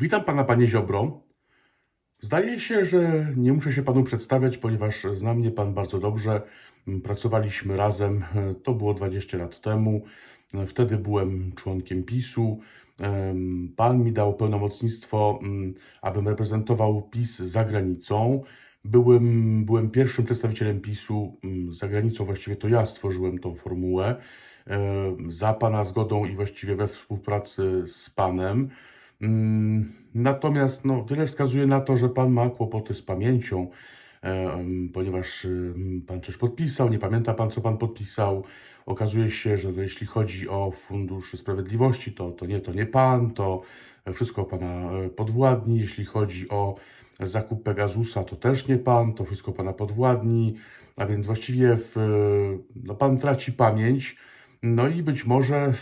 Witam pana, panie Ziobro. Zdaje się, że nie muszę się panu przedstawiać, ponieważ zna mnie pan bardzo dobrze. Pracowaliśmy razem, to było 20 lat temu. Wtedy byłem członkiem PiSu. Pan mi dał pełnomocnictwo, mm, abym reprezentował PiS za granicą. Byłem, byłem pierwszym przedstawicielem PiSu mm, za granicą, właściwie to ja stworzyłem tą formułę e, za pana zgodą i właściwie we współpracy z panem. Mm, Natomiast no, wiele wskazuje na to, że pan ma kłopoty z pamięcią, e, em, ponieważ em, pan coś podpisał, nie pamięta pan, co pan podpisał. Okazuje się, że no, jeśli chodzi o Fundusz Sprawiedliwości, to, to nie, to nie pan, to wszystko pana e, podwładni. Jeśli chodzi o zakup Pegasusa, to też nie pan, to wszystko pana podwładni. A więc właściwie w, no, pan traci pamięć. No i być może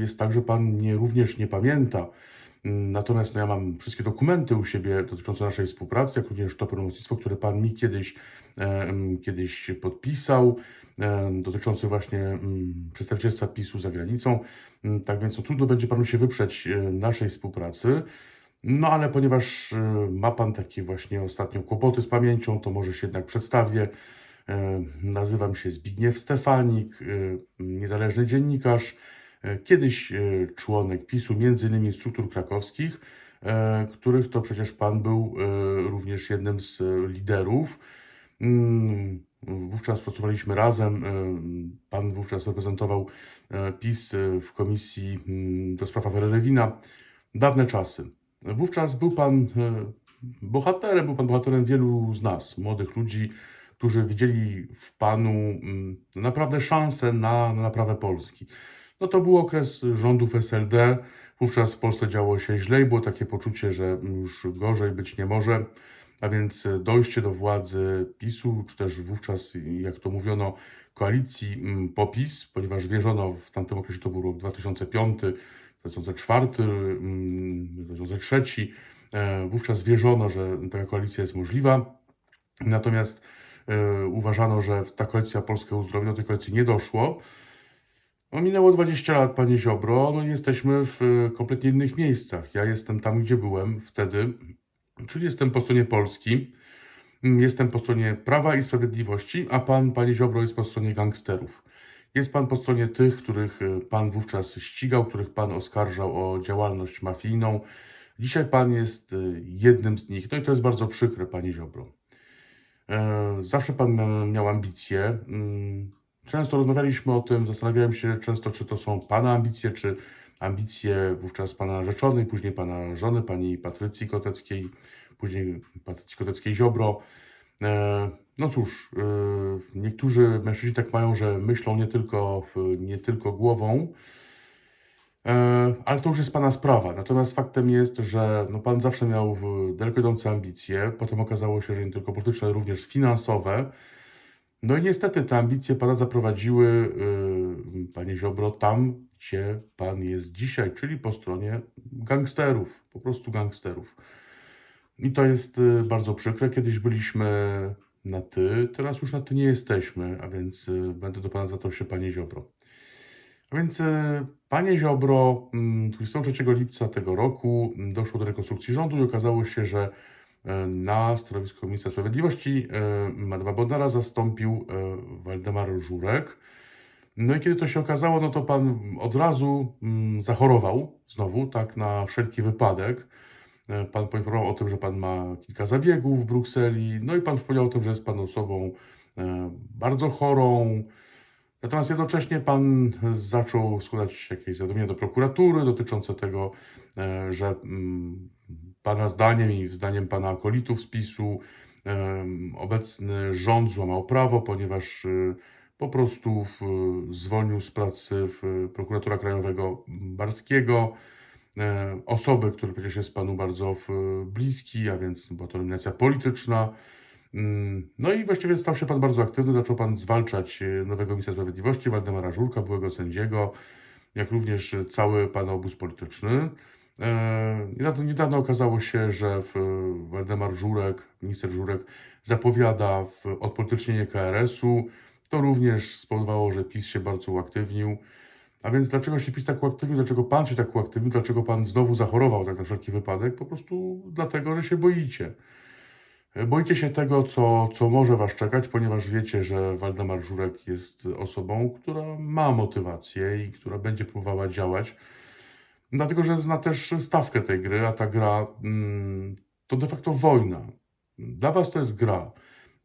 jest tak, że pan nie, również nie pamięta. Natomiast no, ja mam wszystkie dokumenty u siebie dotyczące naszej współpracy, jak również to pełnomocnictwo, które Pan mi kiedyś, e, kiedyś podpisał, e, dotyczące właśnie przedstawicielstwa PiSu za granicą. Tak więc no, trudno będzie Panu się wyprzeć e, naszej współpracy. No ale ponieważ ma Pan takie właśnie ostatnio kłopoty z pamięcią, to może się jednak przedstawię. Nazywam się Zbigniew Stefanik, niezależny dziennikarz, kiedyś e, członek PiSu, między innymi struktur krakowskich, e, których to przecież Pan był e, również jednym z e, liderów. Mm, Wówczas pracowaliśmy razem. e, Pan wówczas reprezentował e, PiS e, w komisji mm, do spraw afery Lewina. Dawne czasy. Wówczas był Pan e, bohaterem, był Pan bohaterem wielu z nas, młodych ludzi, którzy widzieli w Panu mm, naprawdę szansę na, na naprawę Polski. No to był okres rządów SLD. Wówczas w Polsce działo się źle i było takie poczucie, że już gorzej być nie może. A więc dojście do władzy PiSu, czy też wówczas, jak to mówiono, koalicji mm, PO-PiS, ponieważ wierzono w tamtym okresie, to był rok 2005, 2004, mm, 2003, e, wówczas wierzono, że taka koalicja jest możliwa. Natomiast e, uważano, że ta koalicja Polskę uzdrowi, do tej koalicji nie doszło. No, minęło 20 lat, panie Ziobro, no jesteśmy w e, kompletnie innych miejscach. Ja jestem tam, gdzie byłem wtedy, czyli jestem po stronie Polski, Mm, jestem po stronie Prawa i Sprawiedliwości, a pan, panie Ziobro, jest po stronie gangsterów. Jest pan po stronie tych, których e, pan wówczas ścigał, których pan oskarżał o działalność mafijną. Dzisiaj pan jest e, jednym z nich, no i to jest bardzo przykre, panie Ziobro. Zawsze pan mia- miał ambicje. Często rozmawialiśmy o tym, zastanawiałem się często, czy to są pana ambicje, czy ambicje wówczas pana narzeczonej, później pana żony, pani Patrycji Koteckiej, później Patrycji Koteckiej-Ziobro. E, No cóż, e, niektórzy mężczyźni tak mają, że myślą nie tylko, nie tylko głową, E, Ale to już jest Pana sprawa. Natomiast faktem jest, że no Pan zawsze miał daleko idące ambicje. Potem okazało się, że nie tylko polityczne, ale również finansowe. No i niestety te ambicje Pana zaprowadziły, y, Panie Ziobro, tam, gdzie Pan jest dzisiaj, czyli po stronie gangsterów, po prostu gangsterów. I to jest y, bardzo przykre. Kiedyś byliśmy na ty, teraz już na ty nie jesteśmy, a więc y, będę do Pana zwracał się, Panie Ziobro. A więc, e, panie Ziobro, mm, 23 lipca tego roku mm, doszło do rekonstrukcji rządu i okazało się, że na stanowisku ministra sprawiedliwości e, Madama Bodnara zastąpił e, Waldemar Żurek. No i kiedy to się okazało, no to pan od razu mm, zachorował znowu, tak na wszelki wypadek. E, Pan poinformował o tym, że pan ma kilka zabiegów w Brukseli, no i pan wspomniał o tym, że jest pan osobą e, bardzo chorą, Natomiast jednocześnie pan zaczął składać jakieś zawiadomienia do prokuratury dotyczące tego, e, że mm, pana zdaniem i zdaniem pana akolitów z PiSu obecny rząd złamał prawo, ponieważ e, po prostu w- zwolnił z pracy w prokuratora krajowego Barskiego e, osoby, który przecież jest panu bardzo bliski, a więc była to nominacja polityczna. Mm, No i właściwie stał się pan bardzo aktywny, zaczął pan zwalczać e, nowego ministra sprawiedliwości, Waldemara Żurka, byłego sędziego, jak również cały pan obóz polityczny. E, Niedawno, okazało się, że Waldemar Żurek, minister Żurek zapowiada odpolitycznienie KRS-u. To również spowodowało, że PiS się bardzo uaktywnił. A więc dlaczego się PiS tak uaktywnił, dlaczego pan się tak uaktywnił, dlaczego pan znowu zachorował tak na wszelki wypadek? Po prostu dlatego, że się boicie. Boicie się tego, co, co może was czekać, ponieważ wiecie, że Waldemar Żurek jest osobą, która ma motywację i która będzie próbowała działać. Dlatego, że zna też stawkę tej gry, a ta gra mm, to de facto wojna. Dla was to jest gra.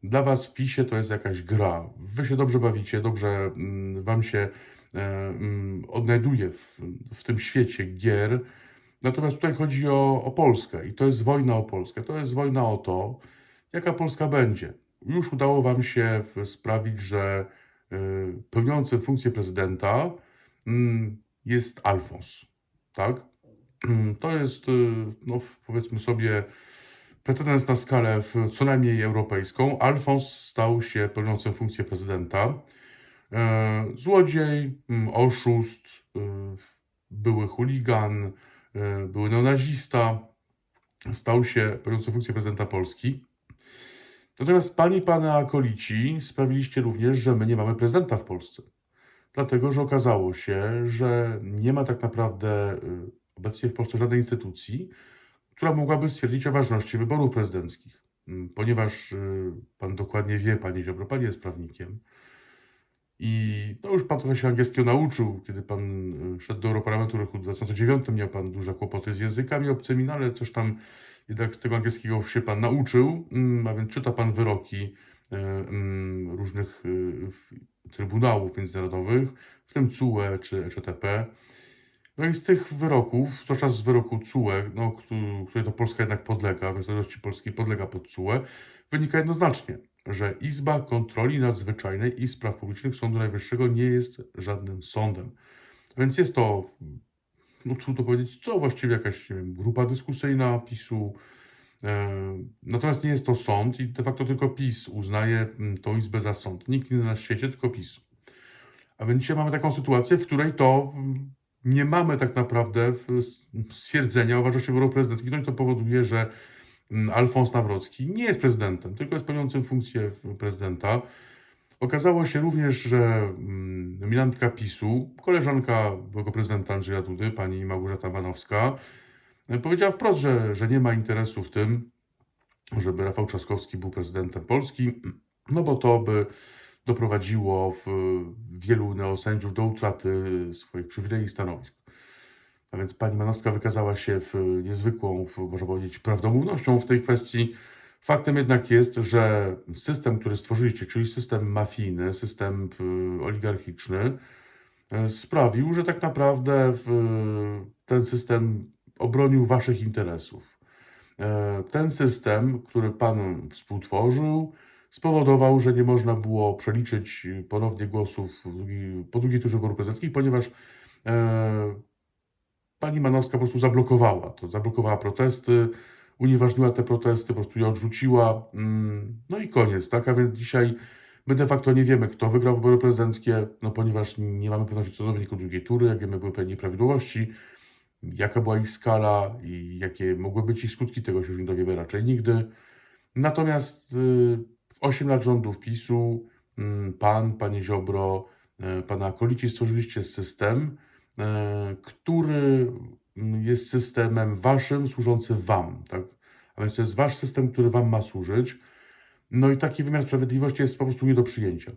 Dla was w PiSie to jest jakaś gra. Wy się dobrze bawicie, dobrze mm, wam się e, mm, odnajduje w, w tym świecie gier. Natomiast tutaj chodzi o, o Polskę i to jest wojna o Polskę. To jest wojna o to, jaka Polska będzie. Już udało wam się sprawić, że y, pełniącym funkcję prezydenta jest Alfons. Tak? To jest, y, no, powiedzmy sobie, pretendent na skalę w, co najmniej europejską. Alfons stał się pełniącym funkcję prezydenta. E, Złodziej, mm, oszust, y, były chuligan, y, były neonazista, stał się pełniącym funkcję prezydenta Polski. Natomiast pani pana akolici sprawiliście również, że my nie mamy prezydenta w Polsce. Dlatego, że okazało się, że nie ma tak naprawdę y, obecnie w Polsce żadnej instytucji, która mogłaby stwierdzić o ważności wyborów prezydenckich. Mm, Ponieważ y, pan dokładnie wie, panie Ziobro, pan jest prawnikiem. I no już pan trochę się angielskiego nauczył, kiedy pan y, szedł do Europarlamentu w roku 2009, miał pan duże kłopoty z językami obcymi, no ale coś tam jednak z tego angielskiego się pan nauczył, mm, a więc czyta pan wyroki różnych y, w- trybunałów międzynarodowych, w tym CUE czy ECTP. No i z tych wyroków, zwłaszcza z wyroku CUE, no, któ- której to Polska jednak podlega, więc Solidarności Polskiej podlega pod CUE, wynika jednoznacznie, że Izba Kontroli Nadzwyczajnej i Spraw Publicznych Sądu Najwyższego nie jest żadnym sądem. Więc jest to, no trudno powiedzieć, co właściwie jakaś wiem, grupa dyskusyjna PiSu. E, Natomiast nie jest to sąd i de facto tylko PiS uznaje mm, tą izbę za sąd. Nikt inny na świecie, tylko PiS. A więc dzisiaj mamy taką sytuację, w której to mm, nie mamy tak naprawdę stwierdzenia o ważności wyborów prezydenckich. No i to powoduje, że mm, Alfons Nawrocki nie jest prezydentem, tylko jest pełniącym funkcję prezydenta. Okazało się również, że nominantka PiSu, koleżanka byłego prezydenta Andrzeja Dudy, pani Małgorzata Manowska, e, powiedziała wprost, że, że nie ma interesu w tym, żeby Rafał Trzaskowski był prezydentem Polski, no bo to by doprowadziło w wielu neosędziów do utraty swoich przywilei i stanowisk. A więc pani Manowska wykazała się w niezwykłą, w, można powiedzieć, prawdomównością w tej kwestii. Faktem jednak jest, że system, który stworzyliście, czyli system mafijny, system y, oligarchiczny, y, sprawił, że tak naprawdę ten system obronił waszych interesów. E, Ten system, który pan współtworzył, spowodował, że nie można było przeliczyć ponownie głosów po drugiej turze wyborów prezydenckich, ponieważ e, pani Manowska po prostu zablokowała to, zablokowała protesty, unieważniła te protesty, po prostu je odrzuciła, mm, no i koniec, tak? A więc dzisiaj my de facto nie wiemy, kto wygrał wybory prezydenckie, no ponieważ nie mamy pewności co do wyniku drugiej tury, jak wiemy, były pewne nieprawidłowości, jaka była ich skala i jakie mogły być ich skutki, tego się już nie dowiemy raczej nigdy. Natomiast y, w 8 lat rządów PiSu mm, pan, panie Ziobro, y, pana Akolici stworzyliście system, y, który mm, jest systemem waszym, służący wam, tak? A więc to jest wasz system, który wam ma służyć. No i taki wymiar sprawiedliwości jest po prostu nie do przyjęcia.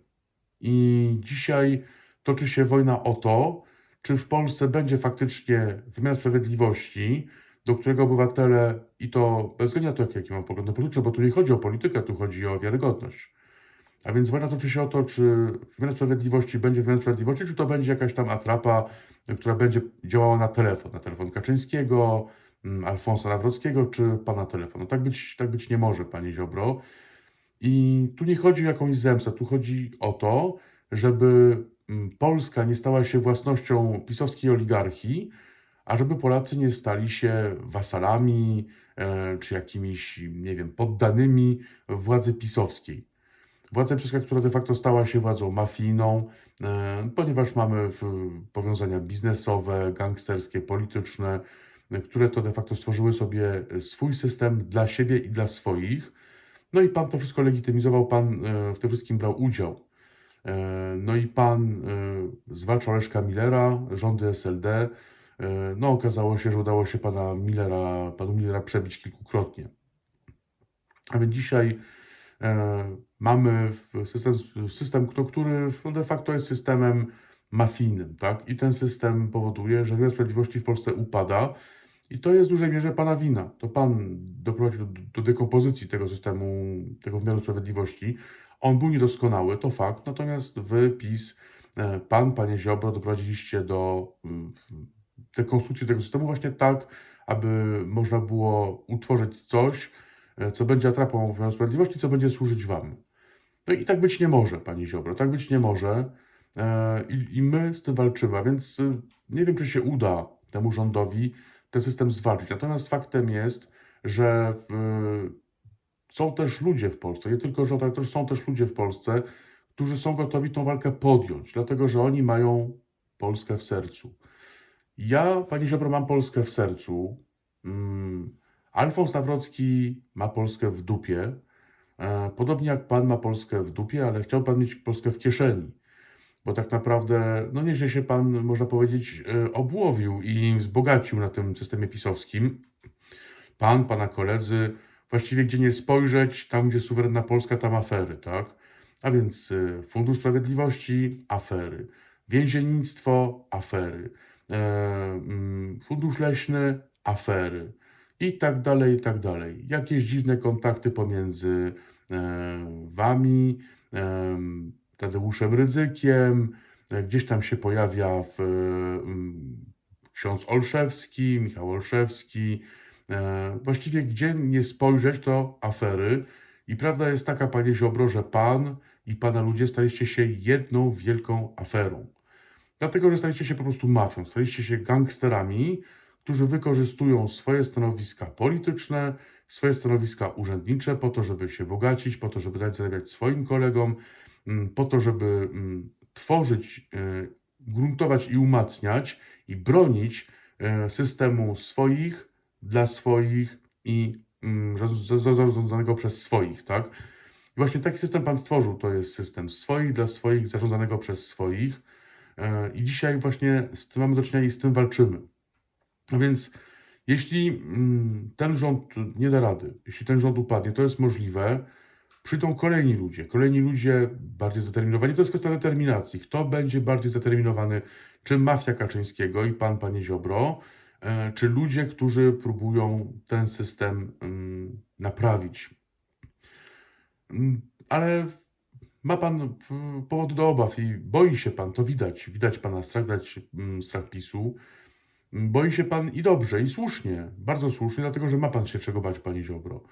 I dzisiaj toczy się wojna o to, czy w Polsce będzie faktycznie wymiar sprawiedliwości, do którego obywatele, i to bez względu na to, jakie, mam poglądy polityczne, bo tu nie chodzi o politykę, tu chodzi o wiarygodność. A więc wojna toczy się o to, czy wymiar sprawiedliwości będzie wymiar sprawiedliwości, czy to będzie jakaś tam atrapa, która będzie działała na telefon, na telefon Kaczyńskiego, mm, Alfonsa Nawrockiego, czy pana telefon. No tak być, tak być nie może, panie Ziobro. I tu nie chodzi o jakąś zemstę, tu chodzi o to, żeby Polska nie stała się własnością pisowskiej oligarchii, a żeby Polacy nie stali się wasalami e, czy jakimiś, nie wiem, poddanymi władzy pisowskiej. Władza pisowska, która de facto stała się władzą mafijną, e, ponieważ mamy powiązania biznesowe, gangsterskie, polityczne, które to de facto stworzyły sobie swój system dla siebie i dla swoich. No i pan to wszystko legitymizował, pan e, w tym wszystkim brał udział. E, No i pan e, zwalczał Leszka Millera, rządy SLD. E, No okazało się, że udało się pana Millera, panu Millera przebić kilkukrotnie. A więc dzisiaj mamy system, system no, który no, de facto jest systemem mafijnym, tak? I ten system powoduje, że wymiar sprawiedliwości w Polsce upada. I to jest w dużej mierze pana wina. To pan doprowadził do, do dekompozycji tego systemu, tego wymiaru sprawiedliwości. On był niedoskonały, to fakt. Natomiast wy, PiS, e, pan, panie Ziobro, doprowadziliście do mm, dekonstrukcji tego systemu właśnie tak, aby można było utworzyć coś, e, co będzie atrapą wymiaru sprawiedliwości, co będzie służyć wam. No i tak być nie może, pani Ziobro, tak być nie może. E, I, i my z tym walczymy, a więc nie wiem, czy się uda temu rządowi ten system zwalczyć. Natomiast faktem jest, że w, są też ludzie w Polsce, nie tylko rząd, ale też są też ludzie w Polsce, którzy są gotowi tą walkę podjąć, dlatego że oni mają Polskę w sercu. Ja, pani Ziobro, mam Polskę w sercu. Mm, Alfons Nawrocki ma Polskę w dupie. E, Podobnie jak pan ma Polskę w dupie, ale chciał pan mieć Polskę w kieszeni. Bo tak naprawdę, no nieźle się pan, można powiedzieć, e, obłowił i wzbogacił na tym systemie pisowskim. Pan, pana koledzy, właściwie gdzie nie spojrzeć, tam gdzie suwerenna Polska, tam afery, tak? A więc e, Fundusz Sprawiedliwości, afery. Więziennictwo, afery. E, mm, Fundusz Leśny, afery. I tak dalej, i tak dalej. Jakieś dziwne kontakty pomiędzy e, wami, em, Tadeuszem Rydzykiem, e, gdzieś tam się pojawia w, mm, ksiądz Olszewski, Michał Olszewski. E, Właściwie gdzie nie spojrzeć, to afery. I prawda jest taka, panie Ziobro, że pan i pana ludzie staliście się jedną wielką aferą. Dlatego, że staliście się po prostu mafią, staliście się gangsterami, którzy wykorzystują swoje stanowiska polityczne, swoje stanowiska urzędnicze po to, żeby się bogacić, po to, żeby dać zarabiać swoim kolegom, mm, po to, żeby mm, tworzyć, e, gruntować i umacniać i bronić e, systemu swoich dla swoich i mm, zarząd- zarządzanego przez swoich, tak? I właśnie taki system pan stworzył, to jest system swoich dla swoich, zarządzanego przez swoich. E, I dzisiaj właśnie z tym mamy do czynienia i z tym walczymy. A więc jeśli mm, ten rząd nie da rady, jeśli ten rząd upadnie, to jest możliwe, przyjdą kolejni ludzie, kolejni ludzie bardziej zdeterminowani. To jest kwestia determinacji. Kto będzie bardziej zdeterminowany, czy mafia Kaczyńskiego i pan, panie Ziobro, czy ludzie, którzy próbują ten system mm, naprawić. Mm, Ale ma pan mm, powód do obaw i boi się pan, to widać, widać pana strach, mm, strach PiSu. Boi się pan i dobrze, i słusznie, bardzo słusznie, dlatego że ma pan się czego bać, panie Ziobro.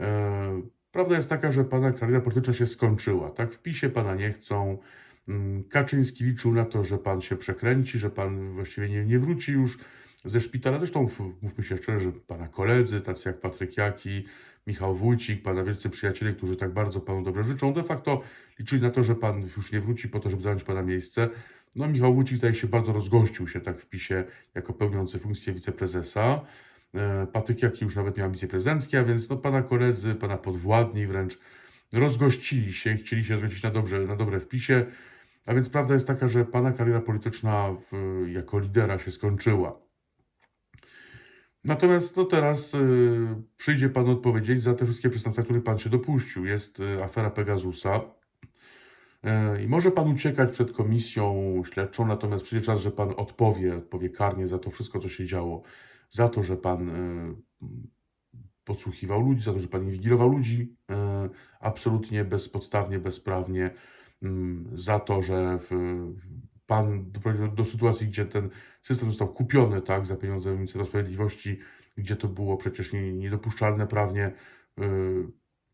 E, prawda jest taka, że pana kariera polityczna się skończyła. Tak, w PiSie pana nie chcą. Kaczyński liczył na to, że pan się przekręci, że pan właściwie nie, nie wróci już ze szpitala. Zresztą mówmy się szczerze, że pana koledzy, tacy jak Patryk Jaki, Michał Wójcik, pana wielcy przyjaciele, którzy tak bardzo panu dobrze życzą, de facto liczyli na to, że pan już nie wróci po to, żeby zająć pana miejsce. No, Michał Wójcik zdaje się bardzo rozgościł się tak w PiSie jako pełniący funkcję wiceprezesa. E, Patryk Jaki już nawet miał ambicje prezydenckie, a więc no, pana koledzy, pana podwładni wręcz rozgościli się, chcieli się rozgościć na, dobrze, na dobre w PiSie. A więc prawda jest taka, że pana kariera polityczna w, jako lidera się skończyła. Natomiast no teraz y, przyjdzie pan odpowiedzieć za te wszystkie przestępstwa, których pan się dopuścił. Jest y, afera Pegasusa. Y, I może pan uciekać przed komisją śledczą, natomiast przyjdzie czas, że pan odpowie, odpowie karnie za to wszystko, co się działo. Za to, że pan y, podsłuchiwał ludzi, za to, że pan inwigilował ludzi y, absolutnie bezpodstawnie, bezprawnie, mm, za to, że w, pan doprowadził do sytuacji, gdzie ten system został kupiony tak, za pieniądze Ministerstwa Sprawiedliwości, gdzie to było przecież nie- niedopuszczalne prawnie, y,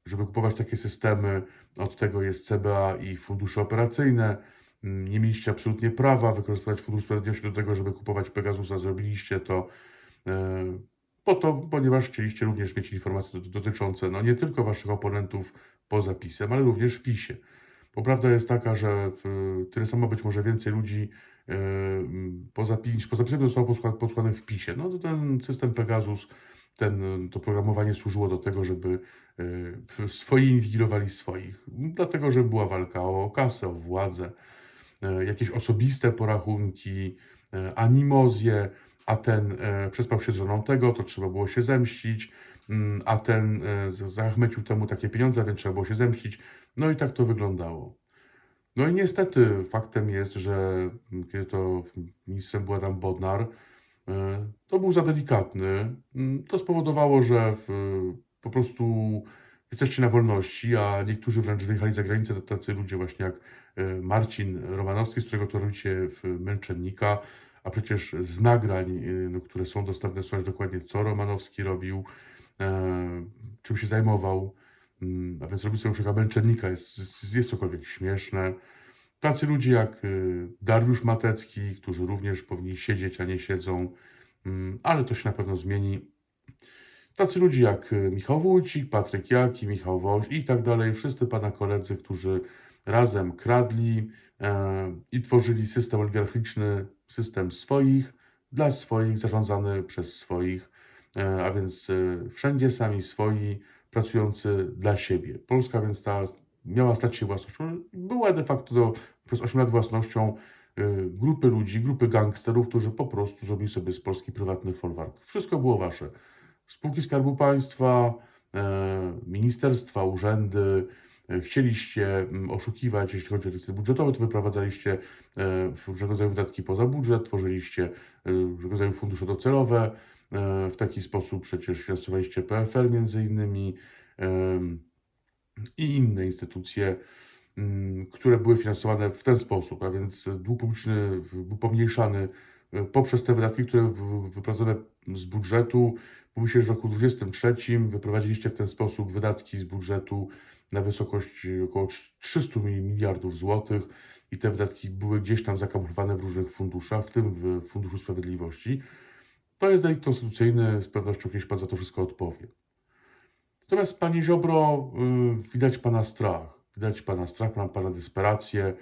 żeby kupować takie systemy. Od tego jest CBA i fundusze operacyjne. Nie mieliście absolutnie prawa wykorzystywać Fundusz Sprawiedliwości do tego, żeby kupować Pegasusa. Zrobiliście to y, po to, ponieważ chcieliście również mieć informacje dot- dotyczące no, nie tylko waszych oponentów poza PiSem, ale również w PiSie. Bo prawda jest taka, że y, tyle samo być może więcej ludzi mm, poza PiS, poza PiSem zostało posła- posłanych w PiSie. No to ten system Pegasus ten, to programowanie służyło do tego, żeby e, swoi inwigilowali swoich. Dlatego, że była walka o kasę, o władzę, e, jakieś osobiste porachunki, e, animozje, a ten e, przespał się z żoną tego, to trzeba było się zemścić, mm, a ten e, zachmecił temu takie pieniądze, więc trzeba było się zemścić. No i tak to wyglądało. No i niestety faktem jest, że kiedy to ministrem był Adam Bodnar, e, to był za delikatny. Mm, To spowodowało, że w, po prostu jesteście na wolności, a niektórzy wręcz wyjechali za granicę, tacy ludzie właśnie jak e, Marcin Romanowski, z którego to robicie w Męczennika, a przecież z nagrań, e, no, które są dostępne, słychać dokładnie, co Romanowski robił, czym się zajmował. Mm, A więc robić sobie już męczennika jest, jest, jest cokolwiek śmieszne. Tacy ludzie jak y, Dariusz Matecki, którzy również powinni siedzieć, a nie siedzą, Mm, ale to się na pewno zmieni. Tacy ludzie jak y, Michał Wójcik, Patryk Jaki, Michał Woś i tak dalej, wszyscy pana koledzy, którzy razem kradli e, i tworzyli system oligarchiczny, system swoich, dla swoich, zarządzany przez swoich, e, a więc e, wszędzie sami swoi, pracujący dla siebie. Polska więc ta miała stać się własnością, była de facto do, przez 8 lat własnością y, grupy ludzi, grupy gangsterów, którzy po prostu zrobili sobie z Polski prywatny folwark. Wszystko było wasze. Spółki Skarbu Państwa, e, ministerstwa, urzędy. e, Chcieliście mm, oszukiwać, jeśli chodzi o decyzje budżetowe, to wyprowadzaliście e, różnego rodzaju wydatki poza budżet, tworzyliście różnego rodzaju fundusze docelowe. E, W taki sposób przecież finansowaliście PFR między innymi i inne instytucje, mm, które były finansowane w ten sposób, a więc dług publiczny był pomniejszany e, poprzez te wydatki, które wyprowadzone z budżetu. Mówi się, że w roku 2023 wyprowadziliście w ten sposób wydatki z budżetu na wysokość około 300 miliardów złotych i te wydatki były gdzieś tam zakamuflowane w różnych funduszach, w tym w Funduszu Sprawiedliwości. To jest delikt konstytucyjny, z pewnością kiedyś Pan za to wszystko odpowie. Natomiast Panie Ziobro, y, widać Pana strach. Widać Pana strach, Pana, pana desperację.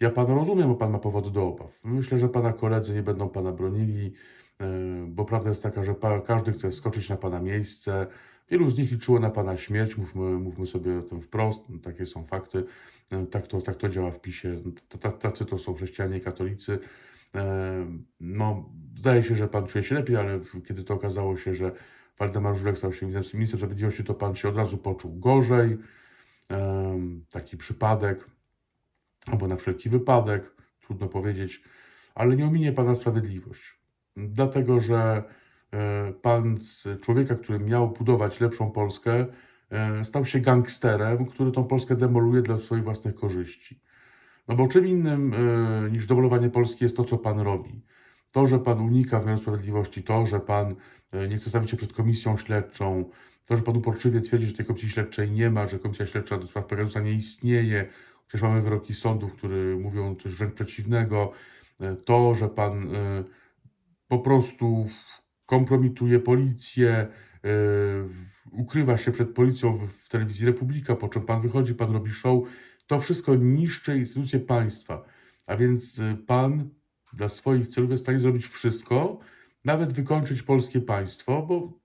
Ja Pana rozumiem, bo Pan ma powody do obaw. Myślę, że Pana koledzy nie będą Pana bronili, y, bo prawda jest taka, że pa, każdy chce wskoczyć na Pana miejsce. Wielu z nich liczyło na Pana śmierć, mówmy, mówmy sobie o tym wprost, no, takie są fakty. Y, Tak to, tak to działa w PiSie. Tacy to są chrześcijanie i katolicy. E, No, zdaje się, że Pan czuje się lepiej, ale kiedy to okazało się, że Waldemar Żurek stał się ministrem sprawiedliwości, to Pan się od razu poczuł gorzej. Em, Taki przypadek, albo na wszelki wypadek, trudno powiedzieć, ale nie ominie Pana sprawiedliwość. Dlatego, że e, Pan z człowieka, który miał budować lepszą Polskę, e, stał się gangsterem, który tą Polskę demoluje dla swoich własnych korzyści. No bo czym innym e, niż demolowanie Polski jest to, co Pan robi. To, że Pan unika wymiaru sprawiedliwości, to, że Pan e, nie chce stawić się przed komisją śledczą, to, że Pan uporczywie twierdzi, że tej komisji śledczej nie ma, że komisja śledcza do spraw Pegasusa nie istnieje, chociaż mamy wyroki sądów, które mówią coś wręcz przeciwnego, e, to, że Pan e, po prostu kompromituje policję, e, ukrywa się przed policją w, w telewizji Republika, po czym Pan wychodzi, Pan robi show, to wszystko niszczy instytucje państwa. A więc y, Pan dla swoich celów jest w stanie zrobić wszystko, nawet wykończyć polskie państwo, bo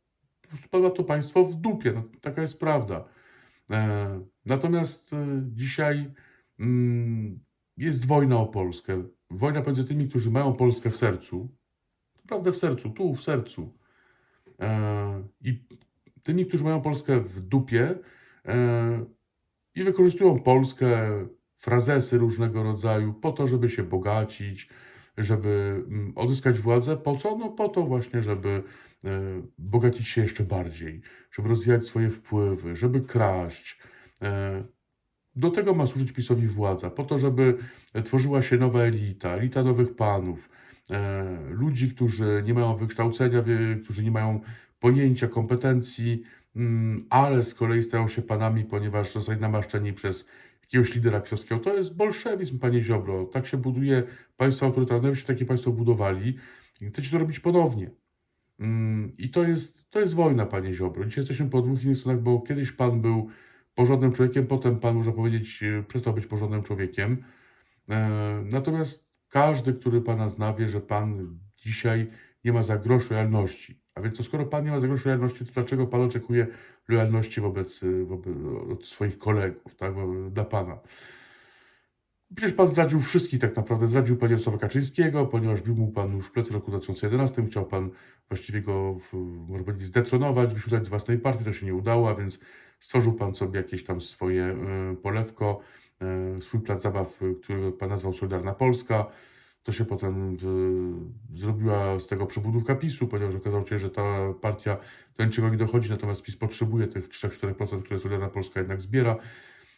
ma to państwo w dupie. No, taka jest prawda. E, natomiast e, dzisiaj mm, jest wojna o Polskę. Wojna pomiędzy tymi, którzy mają Polskę w sercu, naprawdę w sercu, tu w sercu, e, i tymi, którzy mają Polskę w dupie e, i wykorzystują Polskę, frazesy różnego rodzaju, po to, żeby się bogacić, żeby mm, odzyskać władzę. Po co? No po to właśnie, żeby e, bogacić się jeszcze bardziej, żeby rozwijać swoje wpływy, żeby kraść. E, Do tego ma służyć PiSowi władza, po to, żeby tworzyła się nowa elita, elita nowych panów, e, ludzi, którzy nie mają wykształcenia, którzy nie mają pojęcia, kompetencji, ale z kolei stają się panami, ponieważ zostali namaszczeni przez jakiegoś lidera pisowskiego. To jest bolszewizm, panie Ziobro. Tak się buduje państwo autorytarne. Wyście takie państwo budowali chcecie to robić ponownie. Mm, I to jest, to jest wojna, panie Ziobro. Dzisiaj jesteśmy po dwóch innych stronach, bo kiedyś pan był porządnym człowiekiem, potem pan, można powiedzieć, e, przestał być porządnym człowiekiem. E, Natomiast każdy, który pana zna, wie, że pan dzisiaj nie ma za grosz lojalności. A więc to skoro pan nie ma zewnętrznej lojalności, to dlaczego pan oczekuje lojalności wobec, wobec od swoich kolegów, tak, dla pana? Przecież pan zdradził wszystkich tak naprawdę. Zdradził pan Jarosława Kaczyńskiego, ponieważ bił mu pan już plecy roku 2011. Chciał pan właściwie go, w, może powiedzieć, zdetronować, wyświetlać z własnej partii. To się nie udało, a więc stworzył pan sobie jakieś tam swoje y, polewko, y, swój plac zabaw, który pan nazwał Solidarna Polska. To się potem y, zrobiła z tego przebudówka PiSu, ponieważ okazało się, że ta partia do niczego nie dochodzi, natomiast PiS potrzebuje tych 3-4%, które Solidarna Polska jednak zbiera.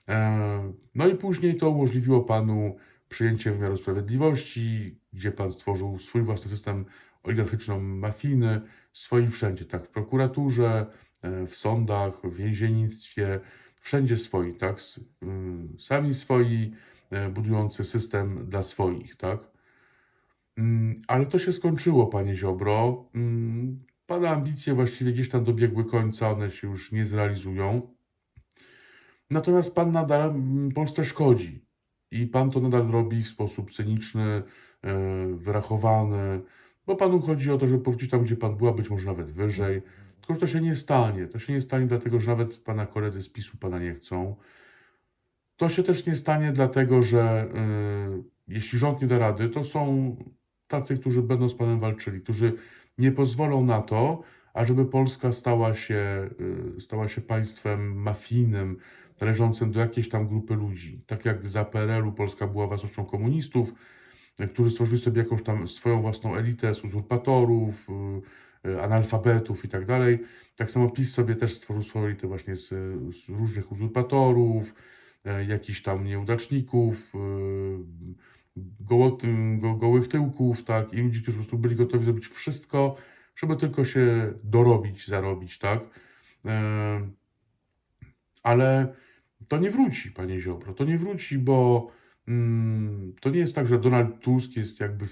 E, No i później to umożliwiło panu przyjęcie wymiaru sprawiedliwości, gdzie pan stworzył swój własny system oligarchyczno-mafijny, swoi wszędzie, tak, w prokuraturze, e, w sądach, w więziennictwie, wszędzie swoi, tak, ym, sami swoi, e, budujący system dla swoich, tak. Mm, Ale to się skończyło, panie Ziobro. Mm, Pana ambicje właściwie gdzieś tam dobiegły końca, one się już nie zrealizują. Natomiast pan nadal mm, Polsce szkodzi. I pan to nadal robi w sposób cyniczny, e, wyrachowany, bo panu chodzi o to, żeby powrócić tam, gdzie pan była, być może nawet wyżej. Tylko, że to się nie stanie. To się nie stanie, dlatego że nawet pana koledzy z PiSu pana nie chcą. To się też nie stanie, dlatego że y, jeśli rząd nie da rady, to są tacy, którzy będą z panem walczyli, którzy nie pozwolą na to, ażeby Polska stała się, y, stała się państwem mafijnym, należącym do jakiejś tam grupy ludzi. Tak jak za PRL-u Polska była własnością komunistów, y, którzy stworzyli sobie jakąś tam swoją własną elitę z uzurpatorów, y, analfabetów i tak dalej. Tak samo PiS sobie też stworzył swoją elitę właśnie z, z różnych uzurpatorów, jakichś tam nieudaczników, go, gołych tyłków, tak, i ludzi, którzy po prostu byli gotowi zrobić wszystko, żeby tylko się dorobić, zarobić, tak. E, Ale to nie wróci, panie Ziobro, to nie wróci, bo mm, to nie jest tak, że Donald Tusk jest jakby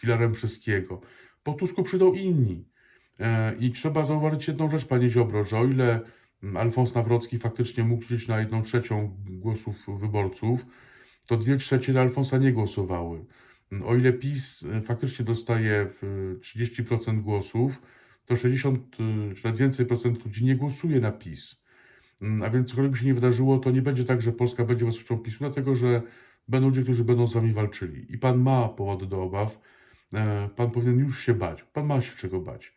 filarem wszystkiego. Po Tusku przyjdą inni. E, I trzeba zauważyć jedną rzecz, panie Ziobro, że o ile mm, Alfons Nawrocki faktycznie mógł liczyć na jedną trzecią głosów wyborców, to dwie trzecie na Alfonsa nie głosowały. O ile PiS e, faktycznie dostaje w 30% głosów, to 60 y, czy nawet więcej procent ludzi nie głosuje na PiS. Mm, A więc cokolwiek by się nie wydarzyło, to nie będzie tak, że Polska będzie własnością PiSu, dlatego że będą ludzie, którzy będą z wami walczyli. I pan ma powody do obaw. E, Pan powinien już się bać. Pan ma się czego bać.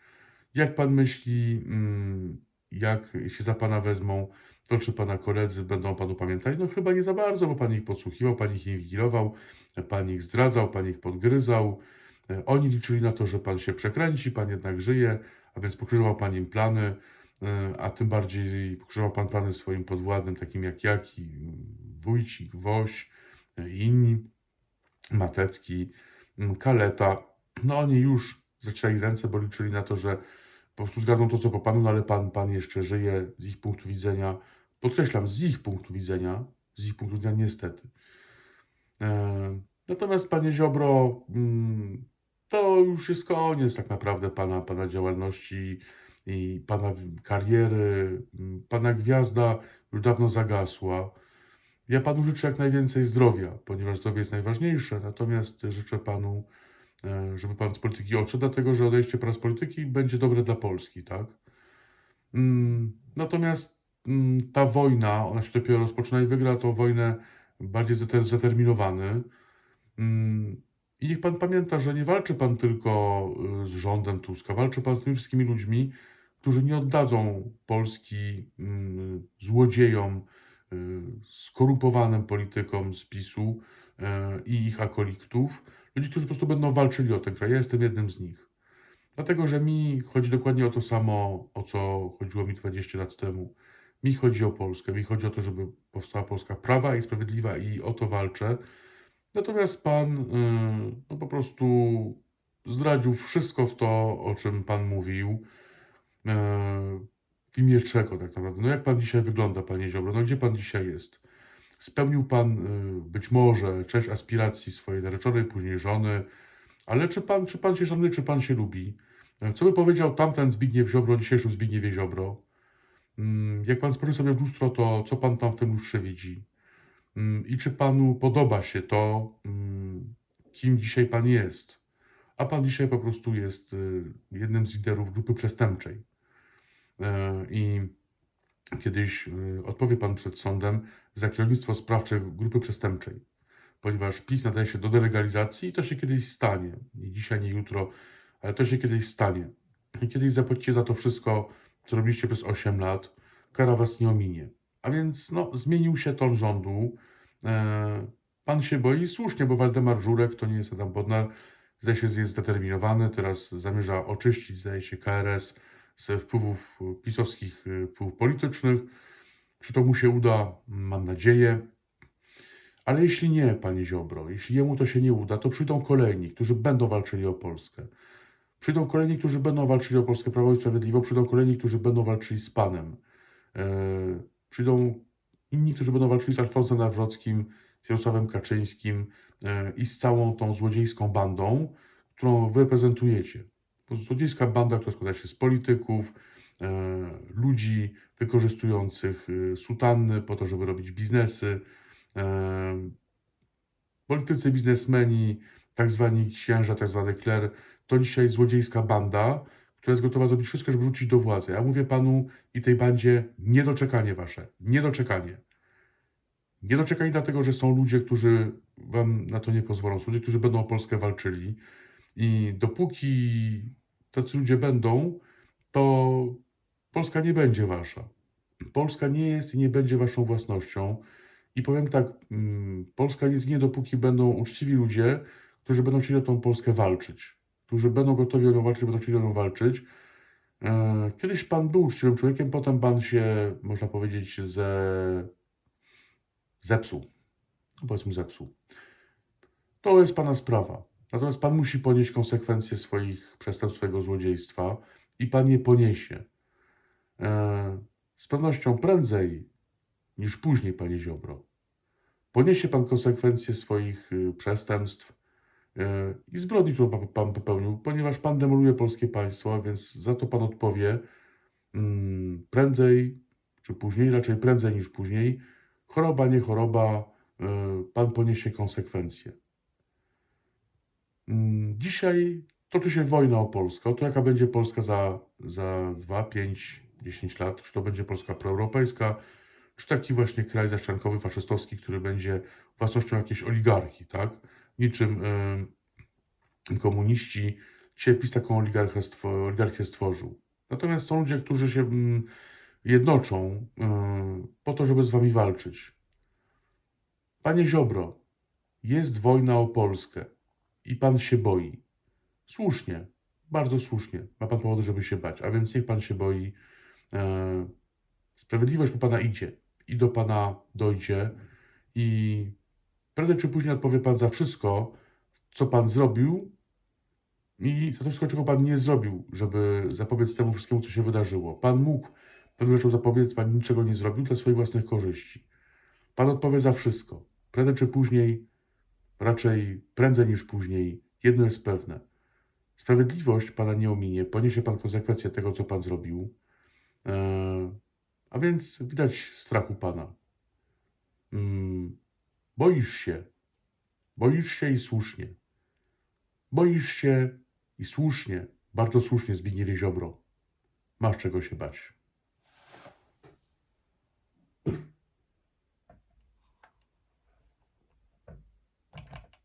Jak pan myśli, mm, jak się za pana wezmą, to czy pana koledzy będą panu pamiętali? No chyba nie za bardzo, bo pan ich podsłuchiwał, pan ich inwigilował, pan ich zdradzał, pan ich podgryzał. E, Oni liczyli na to, że pan się przekręci, pan jednak żyje, a więc pokrzyżował pan im plany, e, a tym bardziej pokrzyżował pan plany swoim podwładnym, takim jak Jaki, Wójcik, Woś e, i inni, Matecki, Kaleta. No oni już zacięli ręce, bo liczyli na to, że po prostu zgarną to, co po panu, no ale pan, pan jeszcze żyje z ich punktu widzenia. Podkreślam, z ich punktu widzenia, z ich punktu widzenia niestety. E, natomiast panie Ziobro, mm, to już jest koniec tak naprawdę pana, pana działalności i pana kariery. Mm, Pana gwiazda już dawno zagasła. Ja panu życzę jak najwięcej zdrowia, ponieważ zdrowie jest najważniejsze, natomiast życzę panu, żeby pan z polityki odszedł, dlatego że odejście pana z polityki będzie dobre dla Polski, tak? Mm, Natomiast mm, ta wojna, ona się dopiero rozpoczyna i wygra tą wojnę bardziej zdeterminowany. Mm, I niech pan pamięta, że nie walczy pan tylko y, z rządem Tuska, walczy pan z tymi wszystkimi ludźmi, którzy nie oddadzą Polski złodziejom, y, skorumpowanym politykom z PiSu y, i ich akolitów. Ludzi, którzy po prostu będą walczyli o ten kraj. Ja jestem jednym z nich. Dlatego, że mi chodzi dokładnie o to samo, o co chodziło mi 20 lat temu. Mi chodzi o Polskę, mi chodzi o to, żeby powstała Polska prawa i sprawiedliwa i o to walczę. Natomiast pan y, no po prostu zdradził wszystko w to, o czym pan mówił. Y, W imię czego tak naprawdę? No jak pan dzisiaj wygląda, panie Ziobro? No gdzie pan dzisiaj jest? Spełnił pan y, być może część aspiracji swojej narzeczonej, później żony, ale czy pan, czy pan się szanuje, czy pan się lubi? E, Co by powiedział tamten Zbigniew Ziobro, dzisiejszym Zbigniewie Ziobro? Mm, Jak pan spojrzy sobie w lustro, to co pan tam w tym lustrze widzi? Mm, I czy panu podoba się to, mm, kim dzisiaj pan jest? a pan dzisiaj po prostu jest y, jednym z liderów grupy przestępczej. E, I kiedyś y, odpowie pan przed sądem za kierownictwo sprawcze grupy przestępczej, ponieważ PiS nadaje się do delegalizacji i to się kiedyś stanie. Nie dzisiaj, nie jutro, ale to się kiedyś stanie. I kiedyś zapłacicie za to wszystko, co robiliście przez 8 lat, kara was nie ominie. A więc no, zmienił się ton rządu. E, pan się boi słusznie, bo Waldemar Żurek to nie jest Adam Bodnar. Zdaje się, jest zdeterminowany. Teraz zamierza oczyścić, zdaje się, KRS ze wpływów pisowskich, y, wpływów politycznych. Czy to mu się uda? Mam nadzieję. Ale jeśli nie, panie Ziobro, jeśli jemu to się nie uda, to przyjdą kolejni, którzy będą walczyli o Polskę. Przyjdą kolejni, którzy będą walczyli o Polskę Prawo i Sprawiedliwą, przyjdą kolejni, którzy będą walczyli z Panem. E, przyjdą inni, którzy będą walczyli z Alfonsem Nawrockim, z Jarosławem Kaczyńskim e, i z całą tą złodziejską bandą, którą wy reprezentujecie. Złodziejska banda, która składa się z polityków, e, ludzi wykorzystujących e, sutanny po to, żeby robić biznesy, e, politycy, biznesmeni, tak zwani księża, tak zwany kler, to dzisiaj złodziejska banda, która jest gotowa zrobić wszystko, żeby wrócić do władzy. Ja mówię panu i tej bandzie niedoczekanie wasze, niedoczekanie. Niedoczekanie dlatego, że są ludzie, którzy wam na to nie pozwolą, są ludzie, którzy będą o Polskę walczyli i dopóki tacy ludzie będą, to Polska nie będzie wasza. Polska nie jest i nie będzie waszą własnością. I powiem tak, mm, Polska nie zginie, dopóki będą uczciwi ludzie, którzy będą chcieli o tą Polskę walczyć. Którzy będą gotowi o nią walczyć, będą chcieli o nią walczyć. E, Kiedyś pan był uczciwym człowiekiem, potem pan się, można powiedzieć, ze... zepsuł. Powiedzmy zepsuł. To jest pana sprawa. Natomiast pan musi ponieść konsekwencje swoich przestępstw, swojego złodziejstwa i pan je poniesie. E, Z pewnością prędzej niż później, panie Ziobro. Poniesie pan konsekwencje swoich y, przestępstw y, i zbrodni, którą pan- popełnił, ponieważ pan demoluje polskie państwo, a więc za to pan odpowie mm, prędzej czy później, raczej prędzej niż później. Choroba, nie choroba, y, pan poniesie konsekwencje. Mm, Dzisiaj toczy się wojna o Polskę, o to jaka będzie Polska za, za 2, 5, 10 lat, czy to będzie Polska proeuropejska, czy taki właśnie kraj zaszczankowy, faszystowski, który będzie własnością jakiejś oligarchii, tak? Niczym y, komuniści. Dzisiaj taką oligarchię, stwo, oligarchię stworzył. Natomiast są ludzie, którzy się mm, jednoczą y, po to, żeby z wami walczyć. Panie Ziobro, jest wojna o Polskę i pan się boi. Słusznie, bardzo słusznie. Ma pan powody, żeby się bać, a więc niech pan się boi. E, Sprawiedliwość po pana idzie i do pana dojdzie i prędzej czy później odpowie pan za wszystko, co pan zrobił i za to wszystko, czego pan nie zrobił, żeby zapobiec temu wszystkiemu, co się wydarzyło. Pan mógł pewnym rzeczom zapobiec, pan niczego nie zrobił dla swoich własnych korzyści. Pan odpowie za wszystko. Prędzej czy później, raczej prędzej niż później, jedno jest pewne. Sprawiedliwość pana nie ominie, poniesie pan konsekwencje tego, co pan zrobił. Eee, a więc widać strach u pana. Mm, boisz się. Boisz się i słusznie. Boisz się i słusznie, bardzo słusznie, Zbigniewie Ziobro. Masz czego się bać.